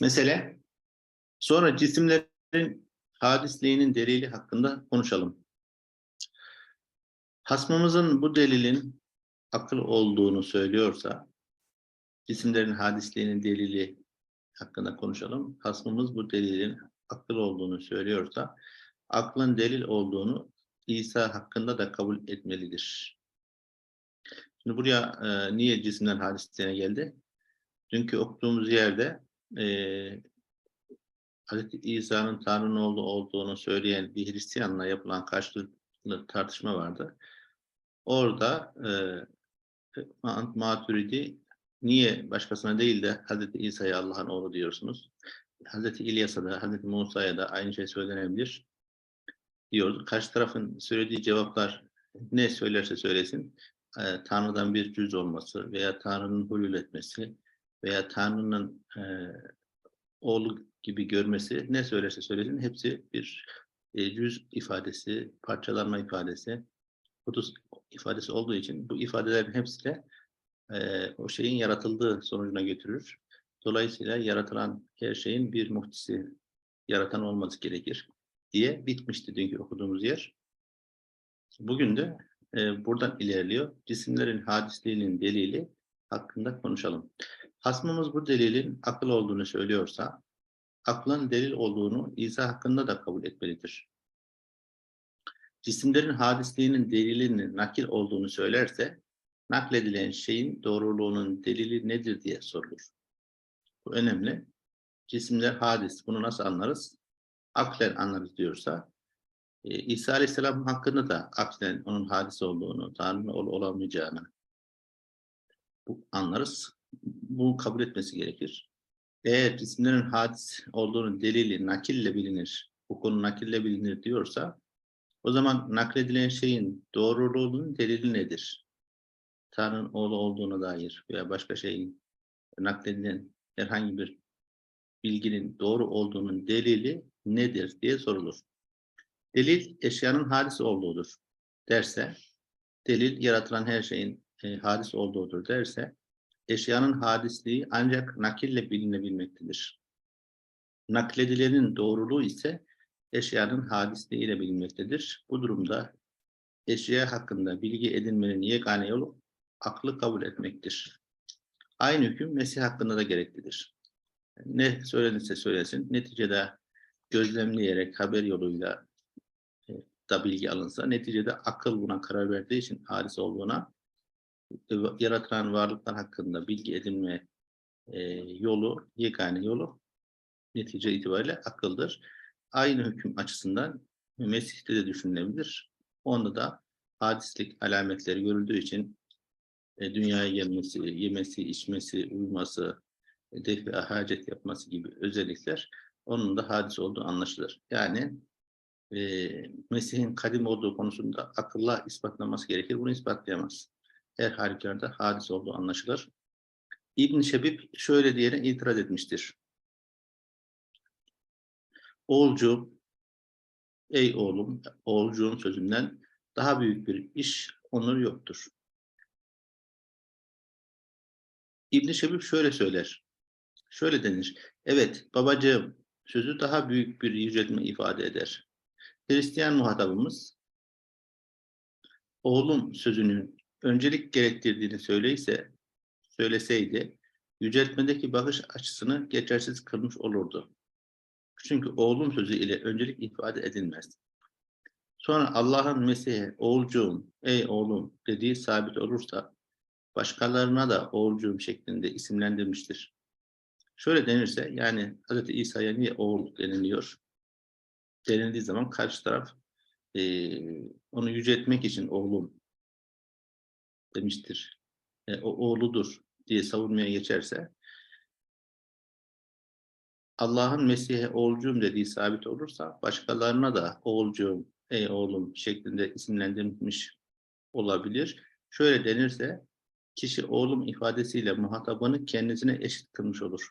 Mesele. Sonra cisimlerin hadisliğinin delili hakkında konuşalım. Hasmımızın bu delilin akıl olduğunu söylüyorsa, cisimlerin hadisliğinin delili hakkında konuşalım. Hasmımız bu delilin akıl olduğunu söylüyorsa, aklın delil olduğunu İsa hakkında da kabul etmelidir. Şimdi buraya e, niye cisimler hadisliğine geldi? Dünkü okuduğumuz yerde e, Hz. İsa'nın Tanrı'nın oğlu olduğunu söyleyen bir Hristiyanla yapılan karşılıklı tartışma vardı. Orada e, Ma- Maturidi niye başkasına değil de Hz. İsa'ya Allah'ın oğlu diyorsunuz? Hz. İlyas'a da Hz. Musa'ya da aynı şey söylenebilir diyordu. Karşı tarafın söylediği cevaplar ne söylerse söylesin e, Tanrı'dan bir cüz olması veya Tanrı'nın hulul etmesi veya Tanrı'nın e, oğlu gibi görmesi ne söylerse söylesin hepsi bir e, cüz ifadesi, parçalanma ifadesi, kudüs ifadesi olduğu için bu ifadelerin hepsi de e, o şeyin yaratıldığı sonucuna götürür. Dolayısıyla yaratılan her şeyin bir muhtisi, yaratan olması gerekir diye bitmişti dünkü okuduğumuz yer. Bugün de e, buradan ilerliyor. Cisimlerin hadisliğinin delili hakkında konuşalım. Hasmımız bu delilin akıl olduğunu söylüyorsa, aklın delil olduğunu İsa hakkında da kabul etmelidir. Cisimlerin hadisliğinin delilinin nakil olduğunu söylerse, nakledilen şeyin doğruluğunun delili nedir diye sorulur. Bu önemli. Cisimler hadis, bunu nasıl anlarız? Aklen anlarız diyorsa, e, İsa Aleyhisselam hakkında da aklen onun hadis olduğunu, Tanrı'nın ol olamayacağını bu anlarız. Bunu kabul etmesi gerekir. Eğer cisimlerin hadis olduğunu delili nakille bilinir, bu konu nakille bilinir diyorsa, o zaman nakledilen şeyin doğruluğunun delili nedir? Tanrı'nın oğlu olduğuna dair veya başka şeyin nakledilen herhangi bir bilginin doğru olduğunun delili nedir diye sorulur. Delil eşyanın hadis olduğudur derse, delil yaratılan her şeyin e, hadis olduğudur derse, eşyanın hadisliği ancak nakille bilinebilmektedir. Nakledilenin doğruluğu ise eşyanın hadisliği ile bilinmektedir. Bu durumda eşya hakkında bilgi edinmenin yegane yolu aklı kabul etmektir. Aynı hüküm Mesih hakkında da gereklidir. Ne söylenirse söylesin, neticede gözlemleyerek haber yoluyla e, da bilgi alınsa, neticede akıl buna karar verdiği için hadis olduğuna, yaratılan varlıklar hakkında bilgi edinme e, yolu, yegane yolu netice itibariyle akıldır. Aynı hüküm açısından Mesih'te de düşünülebilir. Onda da hadislik alametleri görüldüğü için e, dünyaya gelmesi, yemesi, içmesi, uyuması, e, defi hacet yapması gibi özellikler onun da hadis olduğu anlaşılır. Yani e, Mesih'in kadim olduğu konusunda akılla ispatlaması gerekir. Bunu ispatlayamaz. Her halükarda hadis olduğu anlaşılır. İbn Şebib şöyle diyerek itiraz etmiştir. Oğulcuğum, ey oğlum, oğulcuğun sözünden daha büyük bir iş, onur yoktur. İbn Şebib şöyle söyler. Şöyle denir. Evet, babacığım sözü daha büyük bir yüceltme ifade eder. Hristiyan muhatabımız oğlum sözünün öncelik gerektirdiğini söyleyse, söyleseydi yüceltmedeki bakış açısını geçersiz kılmış olurdu. Çünkü oğlum sözü ile öncelik ifade edilmez. Sonra Allah'ın Mesih'e oğulcuğum, ey oğlum dediği sabit olursa başkalarına da oğulcuğum şeklinde isimlendirmiştir. Şöyle denirse yani Hz. İsa'ya niye oğul deniliyor? Denildiği zaman karşı taraf e, onu yüceltmek için oğlum demiştir. E, o oğludur diye savunmaya geçerse Allah'ın Mesih'e oğulcuğum dediği sabit olursa başkalarına da oğulcuğum, ey oğlum şeklinde isimlendirilmiş olabilir. Şöyle denirse kişi oğlum ifadesiyle muhatabını kendisine eşit kılmış olur.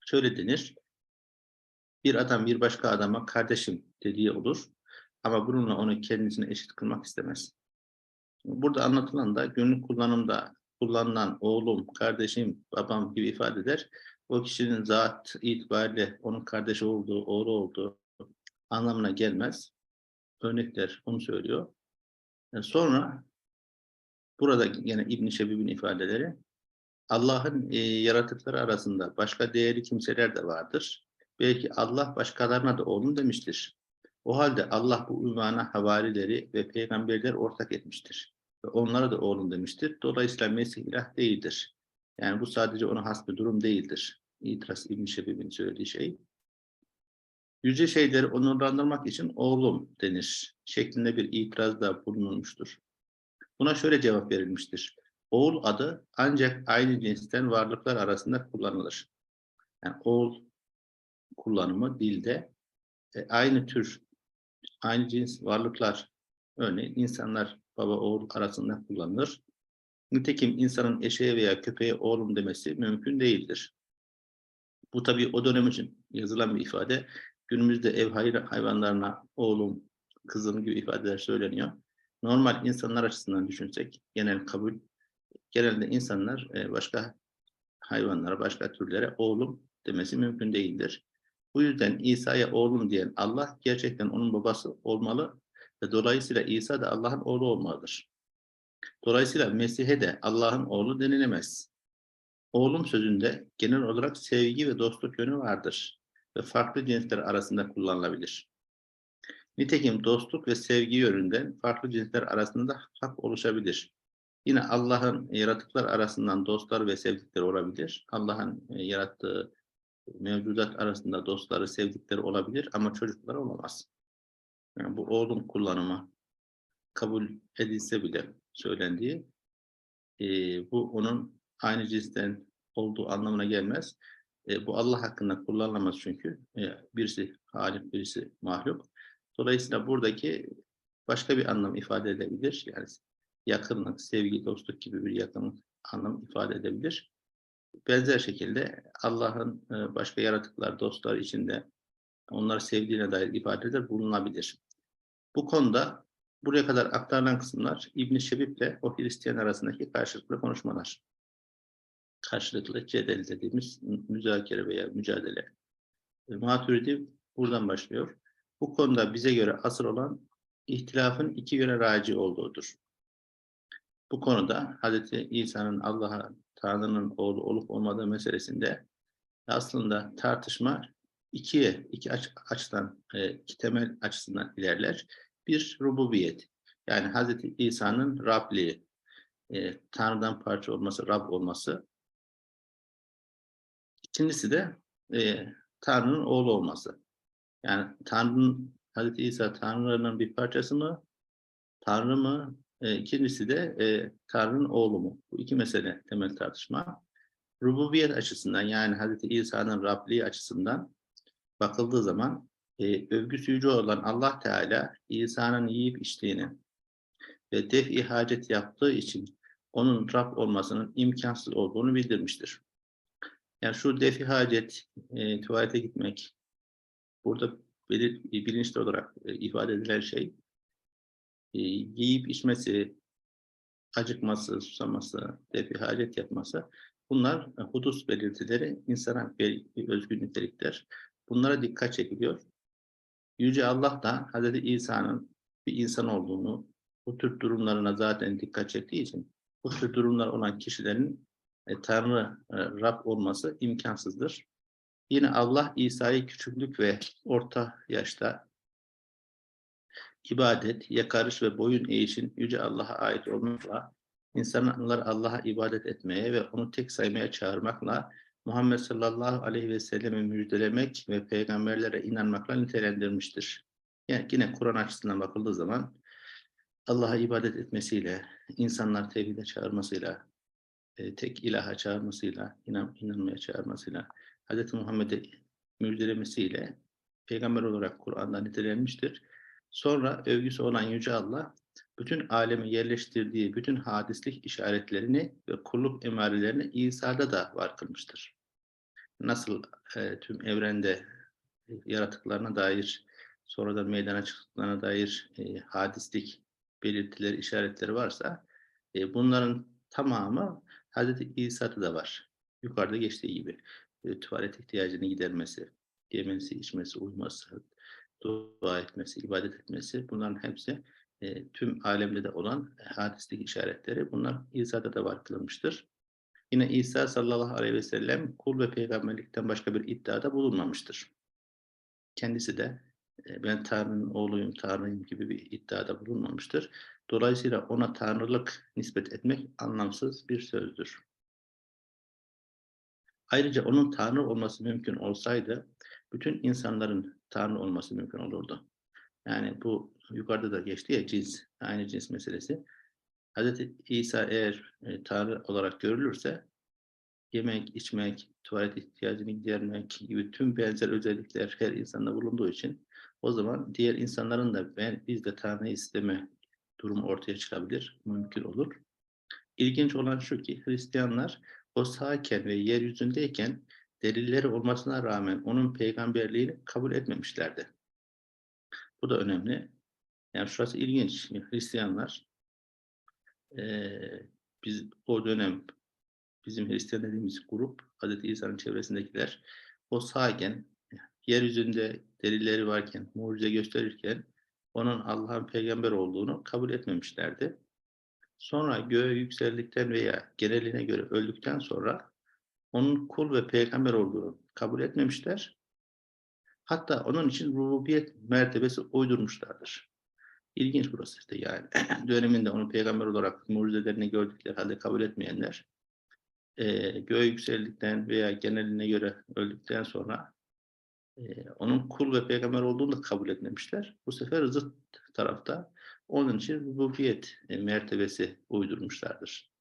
Şöyle denir. Bir adam bir başka adama kardeşim dediği olur. Ama bununla onu kendisine eşit kılmak istemez. Burada anlatılan da günlük kullanımda kullanılan oğlum, kardeşim, babam gibi ifadeler o kişinin zat itibariyle onun kardeşi olduğu, oğlu olduğu anlamına gelmez. Örnekler onu söylüyor. E, sonra burada yine İbn Şebib'in ifadeleri Allah'ın e, yaratıkları arasında başka değerli kimseler de vardır. Belki Allah başkalarına da oğlum demiştir. O halde Allah bu ünvana havarileri ve peygamberler ortak etmiştir. Ve onlara da oğlum demiştir. Dolayısıyla Mesih ilah değildir. Yani bu sadece ona has bir durum değildir. İtiraz İbn Şebib'in söylediği şey. Yüce şeyleri onurlandırmak için oğlum denir şeklinde bir itirazda bulunulmuştur. Buna şöyle cevap verilmiştir. Oğul adı ancak aynı cinsten varlıklar arasında kullanılır. Yani oğul kullanımı dilde e, aynı tür, aynı cins varlıklar, örneğin insanlar baba oğul arasında kullanılır. Nitekim insanın eşeğe veya köpeğe oğlum demesi mümkün değildir. Bu tabii o dönem için yazılan bir ifade. Günümüzde ev hayvanlarına oğlum, kızım gibi ifadeler söyleniyor. Normal insanlar açısından düşünsek, genel kabul, genelde insanlar e, başka hayvanlara, başka türlere oğlum demesi mümkün değildir. Bu yüzden İsa'ya oğlum diyen Allah gerçekten onun babası olmalı ve dolayısıyla İsa da Allah'ın oğlu olmalıdır. Dolayısıyla Mesih'e de Allah'ın oğlu denilemez. Oğlum sözünde genel olarak sevgi ve dostluk yönü vardır ve farklı cinsler arasında kullanılabilir. Nitekim dostluk ve sevgi yönünden farklı cinsler arasında hak oluşabilir. Yine Allah'ın yaratıklar arasından dostlar ve sevdikleri olabilir. Allah'ın e, yarattığı mevcudat arasında dostları, sevdikleri olabilir ama çocukları olamaz. Yani bu oğlum kullanımı kabul edilse bile söylendiği e, bu onun aynı cinsten olduğu anlamına gelmez. E, bu Allah hakkında kullanılamaz çünkü. E, birisi halik, birisi mahluk. Dolayısıyla buradaki başka bir anlam ifade edebilir. Yani yakınlık, sevgi, dostluk gibi bir yakınlık anlam ifade edebilir. Benzer şekilde Allah'ın e, başka yaratıklar, dostlar içinde onları sevdiğine dair ifadeler bulunabilir. Bu konuda buraya kadar aktarılan kısımlar İbn Şebib'le o Hristiyan arasındaki karşılıklı konuşmalar. Karşılıklı cedel dediğimiz müzakere veya mücadele. E, Maturidi buradan başlıyor. Bu konuda bize göre asıl olan ihtilafın iki yöne raci olduğudur. Bu konuda Hz. İsa'nın Allah'a Tanrı'nın oğlu olup olmadığı meselesinde aslında tartışma ikiye, iki aç, açıdan, e, iki temel açısından ilerler. Bir, rububiyet. Yani Hz. İsa'nın Rabliği, e, Tanrı'dan parça olması, Rab olması. İkincisi de e, Tanrı'nın oğlu olması. Yani Tanrı'nın, Hz. İsa Tanrı'nın bir parçası mı? Tanrı mı? E, ikincisi de e, Tanrı'nın oğlu mu? Bu iki mesele temel tartışma. Rububiyet açısından yani Hz. İsa'nın Rabliği açısından bakıldığı zaman e, övgüsü yüce olan Allah Teala İsa'nın yiyip içtiğini ve def hacet yaptığı için onun Rab olmasının imkansız olduğunu bildirmiştir. Yani şu defi hacet, e, tuvalete gitmek, burada bilinçli olarak e, ifade edilen şey, yiyip içmesi, acıkması, susaması, defi hacet yapması, bunlar e, hudus belirtileri, insana özgün nitelikler. Bunlara dikkat çekiliyor. Yüce Allah da Hz. İsa'nın bir insan olduğunu, bu tür durumlarına zaten dikkat çektiği için bu tür durumlar olan kişilerin e, Tanrı, e, Rab olması imkansızdır. Yine Allah İsa'yı küçüklük ve orta yaşta ibadet, yakarış ve boyun eğişin Yüce Allah'a ait olmakla, insanlar Allah'a ibadet etmeye ve onu tek saymaya çağırmakla, Muhammed sallallahu aleyhi ve sellemi müjdelemek ve peygamberlere inanmakla nitelendirmiştir. Yani yine Kur'an açısından bakıldığı zaman Allah'a ibadet etmesiyle, insanlar tevhide çağırmasıyla, e, tek ilaha çağırmasıyla, inan, inanmaya çağırmasıyla, Hz. Muhammed'e müjdelemesiyle peygamber olarak Kur'an'da nitelenmiştir. Sonra övgüsü olan Yüce Allah, bütün alemi yerleştirdiği bütün hadislik işaretlerini ve kulluk emarelerini İsa'da da var kılmıştır. Nasıl e, tüm evrende yaratıklarına dair, sonradan meydana çıktıklarına dair e, hadislik belirtileri, işaretleri varsa, e, bunların tamamı Hz. İsa'da da var. Yukarıda geçtiği gibi. e, tuvalet ihtiyacını gidermesi, yemesi, içmesi, uyuması, dua etmesi, ibadet etmesi bunların hepsi e, tüm alemde de olan hadislik işaretleri. Bunlar İsa'da da var kılınmıştır. Yine İsa sallallahu aleyhi ve sellem kul ve peygamberlikten başka bir iddiada bulunmamıştır. Kendisi de e, ben Tanrı'nın oğluyum, Tanrı'yım gibi bir iddiada bulunmamıştır. Dolayısıyla ona Tanrılık nispet etmek anlamsız bir sözdür. Ayrıca onun Tanrı olması mümkün olsaydı bütün insanların Tanrı olması mümkün olurdu. Yani bu yukarıda da geçti ya cins, aynı cins meselesi. Hz. İsa eğer e, Tanrı olarak görülürse yemek, içmek, tuvalet ihtiyacını gidermek gibi tüm benzer özellikler her insanda bulunduğu için o zaman diğer insanların da ben biz de Tanrı'yı isteme durumu ortaya çıkabilir, mümkün olur. İlginç olan şu ki Hristiyanlar o sağken ve yeryüzündeyken delilleri olmasına rağmen onun peygamberliğini kabul etmemişlerdi. Bu da önemli. Yani şurası ilginç. Hristiyanlar eee, biz o dönem bizim Hristiyan dediğimiz grup Hz. İsa'nın çevresindekiler o sağken yeryüzünde delilleri varken, mucize gösterirken onun Allah'ın peygamber olduğunu kabul etmemişlerdi. Sonra göğe yükseldikten veya geneline göre öldükten sonra onun kul ve peygamber olduğunu kabul etmemişler. Hatta onun için rububiyet mertebesi uydurmuşlardır. İlginç burası işte yani. Döneminde onu peygamber olarak mucizelerini gördükleri halde kabul etmeyenler e, göğe yükseldikten veya geneline göre öldükten sonra e, onun kul ve peygamber olduğunu da kabul etmemişler. Bu sefer zıt tarafta onun için rububiyet e, mertebesi uydurmuşlardır.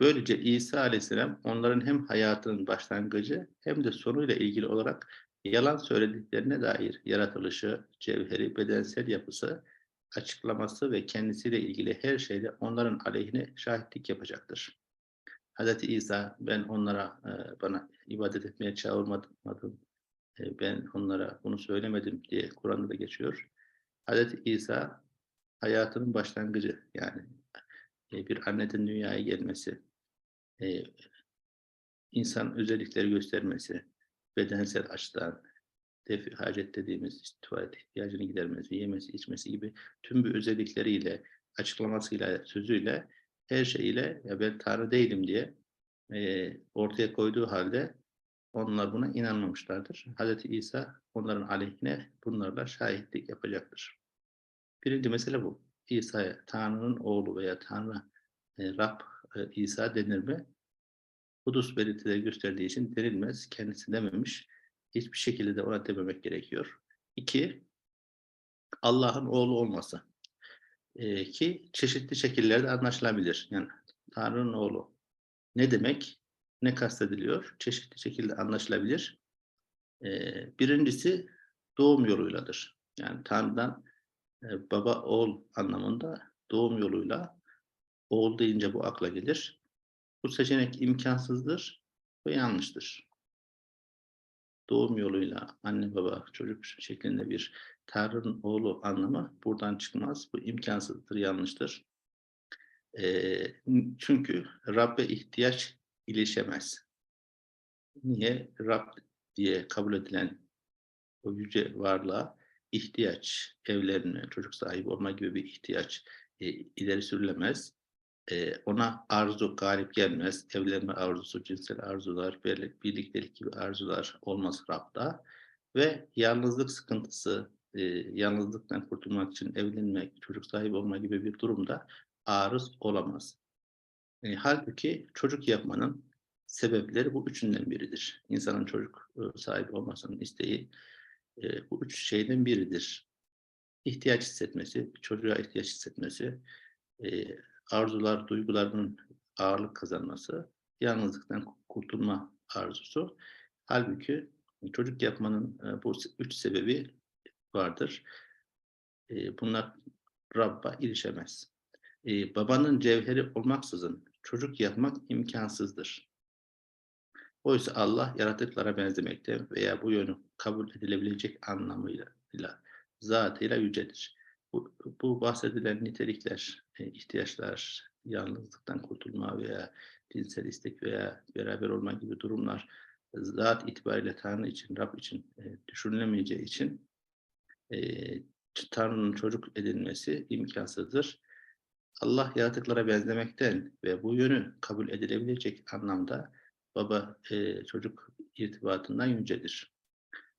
Böylece İsa Aleyhisselam onların hem hayatının başlangıcı hem de sonuyla ilgili olarak yalan söylediklerine dair yaratılışı, cevheri, bedensel yapısı, açıklaması ve kendisiyle ilgili her şeyde onların aleyhine şahitlik yapacaktır. Hz. İsa ben onlara e, bana ibadet etmeye çağırmadım, e, ben onlara bunu söylemedim diye Kur'an'da da geçiyor. Hz. İsa hayatının başlangıcı yani e, bir anneden dünyaya gelmesi, e, insan özellikleri göstermesi, bedensel açıdan, defi hacet dediğimiz tuvalet ihtiyacını gidermesi, yemesi, içmesi gibi tüm bu özellikleriyle, açıklamasıyla, sözüyle, her şeyiyle ya ben Tanrı değilim diye e, ortaya koyduğu halde onlar buna inanmamışlardır. Hz. İsa onların aleyhine bunlarla şahitlik yapacaktır. Birinci mesele bu. İsa'ya Tanrı'nın oğlu veya Tanrı e, Rab e, İsa denir mi? Kudüs belirtileri gösterdiği için denilmez. Kendisi dememiş. Hiçbir şekilde de ona dememek gerekiyor. İki, Allah'ın oğlu olması. E, ki çeşitli şekillerde anlaşılabilir. Yani Tanrı'nın oğlu. Ne demek? Ne kastediliyor? Çeşitli şekilde anlaşılabilir. E, birincisi doğum yoluyladır. Yani Tanrı'dan e, baba oğul anlamında doğum yoluyla oğul deyince bu akla gelir. Bu seçenek imkansızdır ve yanlıştır. Doğum yoluyla anne baba çocuk şeklinde bir Tanrı'nın oğlu anlamı buradan çıkmaz. Bu imkansızdır, yanlıştır. E, çünkü Rab'be ihtiyaç ilişemez. Niye? Rab diye kabul edilen o yüce varlığa ihtiyaç, evlenme, çocuk sahibi olma gibi bir ihtiyaç e, ileri sürülemez. Ona arzu galip gelmez. Evlenme arzusu, cinsel arzular, birlik, birliktelik gibi arzular olmaz Rab'da. Ve yalnızlık sıkıntısı, yalnızlıktan kurtulmak için evlenmek, çocuk sahibi olma gibi bir durumda arız olamaz. E, halbuki çocuk yapmanın sebepleri bu üçünden biridir. İnsanın çocuk e, sahibi olmasının isteği bu üç şeyden biridir. İhtiyaç hissetmesi, çocuğa ihtiyaç hissetmesi, arzular, duygularının ağırlık kazanması, yalnızlıktan kurtulma arzusu. Halbuki çocuk yapmanın e, bu üç sebebi vardır. E, bunlar Rabb'a ilişemez. E, babanın cevheri olmaksızın çocuk yapmak imkansızdır. Oysa Allah yaratıklara benzemekte veya bu yönü kabul edilebilecek anlamıyla zatıyla yücedir. Bu, bu bahsedilen nitelikler, e, ihtiyaçlar, yalnızlıktan kurtulma veya cinsel istek veya beraber olma gibi durumlar zat itibariyle Tanrı için, Rab için e, düşünülemeyeceği için e, Tanrı'nın çocuk edilmesi imkansızdır. Allah yaratıklara benzemekten ve bu yönü kabul edilebilecek anlamda baba e, çocuk irtibatından yücedir.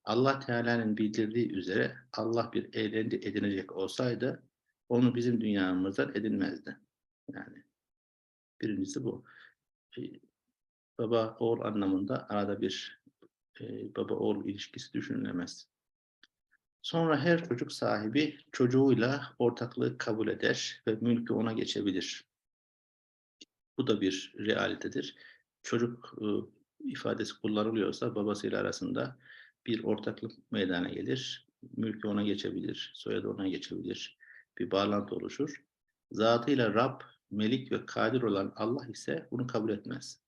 Allah Teala'nın bildirdiği üzere Allah bir eğlendi edinecek olsaydı onu bizim dünyamızdan edinmezdi. Yani birincisi bu. E, baba oğul anlamında arada bir e, baba oğul ilişkisi düşünülemez. Sonra her çocuk sahibi çocuğuyla ortaklığı kabul eder ve mülkü ona geçebilir. Bu da bir realitedir. Çocuk e, ifadesi kullanılıyorsa babasıyla arasında bir ortaklık meydana gelir. Mülkü ona geçebilir, soyadı ona geçebilir. Bir bağlantı oluşur. Zatıyla Rab, Melik ve Kadir olan Allah ise bunu kabul etmez.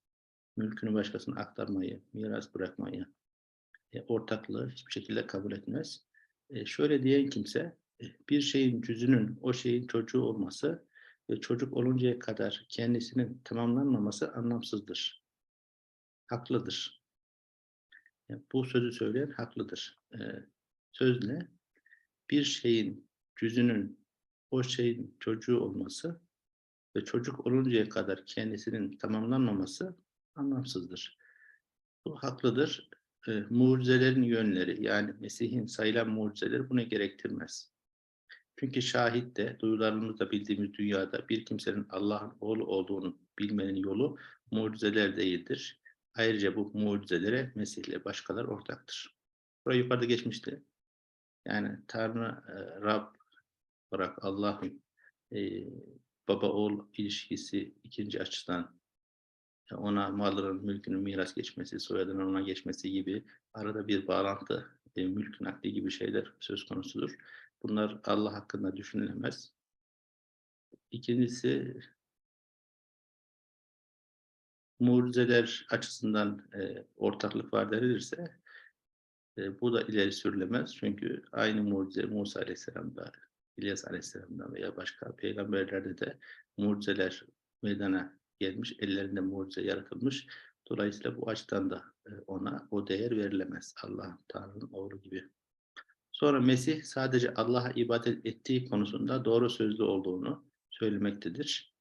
Mülkünü başkasına aktarmayı, miras bırakmayı, e, ortaklığı hiçbir şekilde kabul etmez. E, şöyle diyen kimse, e, bir şeyin cüzünün o şeyin çocuğu olması ve çocuk oluncaya kadar kendisinin tamamlanmaması anlamsızdır. Haklıdır. Yani bu sözü söyleyen haklıdır. E, söz ne? Bir şeyin cüzünün o şeyin çocuğu olması ve çocuk oluncaya kadar kendisinin tamamlanmaması anlamsızdır. Bu haklıdır. E, mucizelerin yönleri yani Mesih'in sayılan mucizeleri bunu gerektirmez. Çünkü şahit de duyularımızda bildiğimiz dünyada bir kimsenin Allah'ın oğlu olduğunu bilmenin yolu mucizeler değildir. Ayrıca bu mucizelere Mesih ile başkalar ortaktır. Buraya yukarıda geçmişti. Yani Tanrı, e, Rab olarak Allah'ın e, baba oğul ilişkisi ikinci açıdan ona malların mülkünün miras geçmesi, soyadının ona geçmesi gibi arada bir bağlantı, e, mülk nakli gibi şeyler söz konusudur. Bunlar Allah hakkında düşünülemez. İkincisi mucizeler açısından e, ortaklık var denilirse e, bu da ileri sürülemez. Çünkü aynı mucize Musa Aleyhisselam'da, İlyas Aleyhisselam'da veya başka peygamberlerde de mucizeler meydana gelmiş, ellerinde mucize yaratılmış. Dolayısıyla bu açıdan da e, ona o değer verilemez. Allah Tanrı'nın oğlu gibi. Sonra Mesih sadece Allah'a ibadet ettiği konusunda doğru sözlü olduğunu söylemektedir.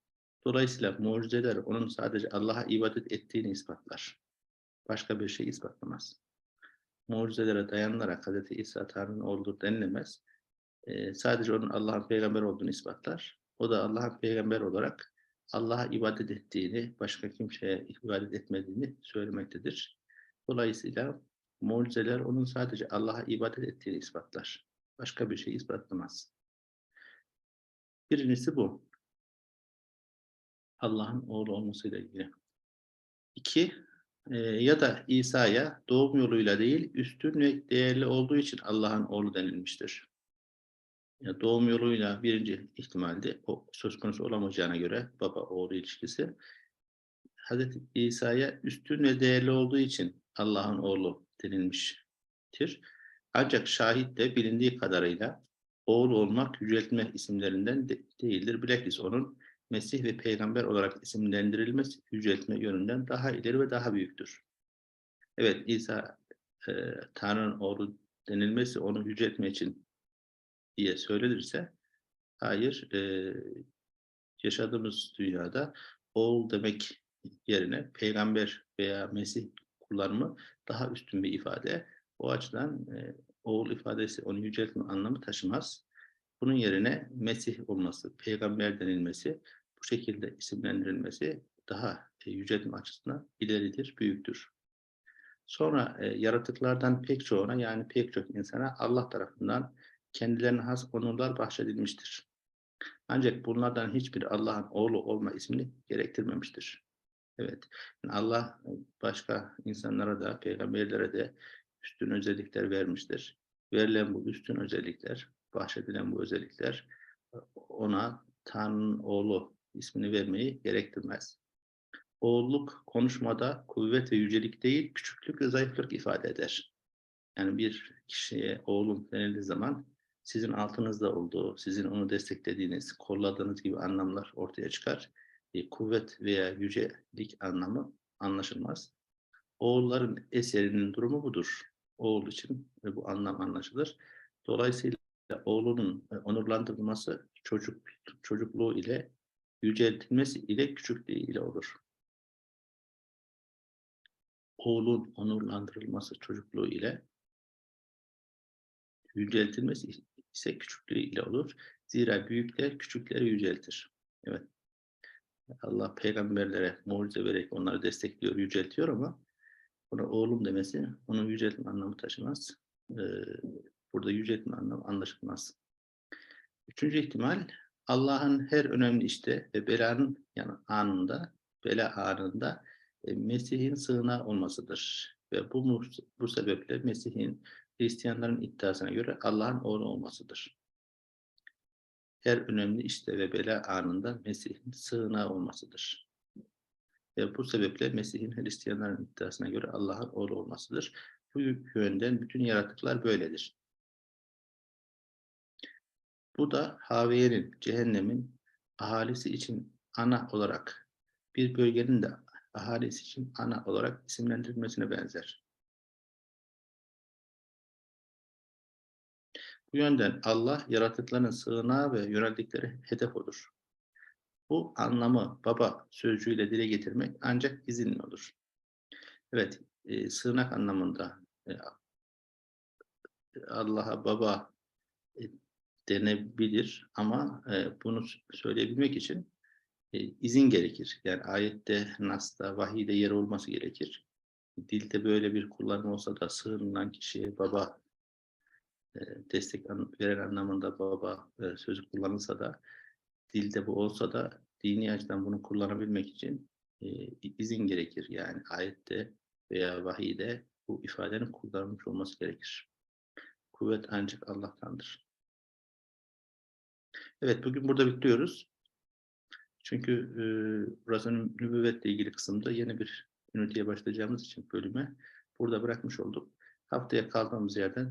Dolayısıyla mucizeler onun sadece Allah'a ibadet ettiğini ispatlar. Başka bir şey ispatlamaz. Mucizelere dayanılarak Hz. İsa Tanrı'nın oğludur denilemez. Ee, sadece onun Allah'ın peygamber olduğunu ispatlar. O da Allah'ın peygamber olarak Allah'a ibadet ettiğini, başka kimseye ibadet etmediğini söylemektedir. Dolayısıyla mucizeler onun sadece Allah'a ibadet ettiğini ispatlar. Başka bir şey ispatlamaz. Birincisi bu. Allah'ın oğlu olmasıyla ilgili. İki, e, ya da İsa'ya doğum yoluyla değil, üstün ve değerli olduğu için Allah'ın oğlu denilmiştir. Yani doğum yoluyla birinci ihtimalde o söz konusu olamayacağına göre baba oğlu ilişkisi Hazreti İsa'ya üstün ve değerli olduğu için Allah'ın oğlu denilmiştir. Ancak şahit de bilindiği kadarıyla oğul olmak yüceltme isimlerinden de değildir. Bilakis onun Mesih ve Peygamber olarak isimlendirilmesi yüceltme yönünden daha ileri ve daha büyüktür. Evet İsa e, Tanrı'nın oğlu denilmesi onu yüceltme için diye söylenirse hayır e, yaşadığımız dünyada oğul demek yerine peygamber veya Mesih kullanımı daha üstün bir ifade. O açıdan e, oğul ifadesi onu yüceltme anlamı taşımaz. Bunun yerine Mesih olması, peygamber denilmesi, bu şekilde isimlendirilmesi daha e, yüceltme açısından ileridir, büyüktür. Sonra e, yaratıklardan pek çoğuna yani pek çok insana Allah tarafından kendilerine has onurlar bahşedilmiştir. Ancak bunlardan hiçbir Allah'ın oğlu olma ismini gerektirmemiştir. Evet, yani Allah başka insanlara da, peygamberlere de üstün özellikler vermiştir. Verilen bu üstün özellikler, bahşedilen bu özellikler ona Tanrı'nın oğlu ismini vermeyi gerektirmez. Oğulluk konuşmada kuvvet ve yücelik değil, küçüklük ve zayıflık ifade eder. Yani bir kişiye oğlum denildiği zaman sizin altınızda olduğu, sizin onu desteklediğiniz, kolladığınız gibi anlamlar ortaya çıkar. E, kuvvet veya yücelik anlamı anlaşılmaz. Oğulların eserinin durumu budur. Oğul için e, bu anlam anlaşılır. Dolayısıyla oğlunun e, onurlandırılması çocuk çocukluğu ile yüceltilmesi ile küçüklüğü ile olur. Oğlun onurlandırılması çocukluğu ile yüceltilmesi ise küçüklüğü ile olur. Zira büyükler küçükleri yüceltir. Evet. Allah peygamberlere mucize vererek onları destekliyor, yüceltiyor ama buna oğlum demesi onun yüceltme anlamı taşımaz. Ee, burada yüceltme anlamı anlaşılmaz. Üçüncü ihtimal Allah'ın her önemli işte ve belanın yani anında, bela anında e, Mesih'in sığınağı olmasıdır. Ve bu, bu sebeple Mesih'in Hristiyanların iddiasına göre Allah'ın oğlu olmasıdır. Her önemli işte ve bela anında Mesih'in sığınağı olmasıdır. Ve bu sebeple Mesih'in Hristiyanların iddiasına göre Allah'ın oğlu olmasıdır. Bu yönden bütün yaratıklar böyledir. Bu da Haviye'nin, cehennemin ahalisi için ana olarak, bir bölgenin de ahalisi için ana olarak isimlendirilmesine benzer. Bu yönden Allah yaratıkların sığınağı ve yöneldikleri hedef odur. Bu anlamı baba sözcüğüyle dile getirmek ancak izinli olur. Evet, e, sığınak anlamında e, Allah'a baba e, denebilir ama e, bunu söyleyebilmek için e, izin gerekir. Yani ayette, Nas'ta, vahiyde yer olması gerekir. Dilde böyle bir kullanım olsa da sığınılan kişiye baba e, destek an- veren anlamında baba e, sözü kullanılsa da dilde bu olsa da dini açıdan bunu kullanabilmek için e, izin gerekir. Yani ayette veya vahiyde bu ifadenin kullanılmış olması gerekir. Kuvvet ancak Allah'tandır. Evet bugün burada bitiriyoruz. Çünkü e, burasının nübüvvetle ilgili kısımda yeni bir üniteye başlayacağımız için bölüme burada bırakmış olduk. Haftaya kaldığımız yerden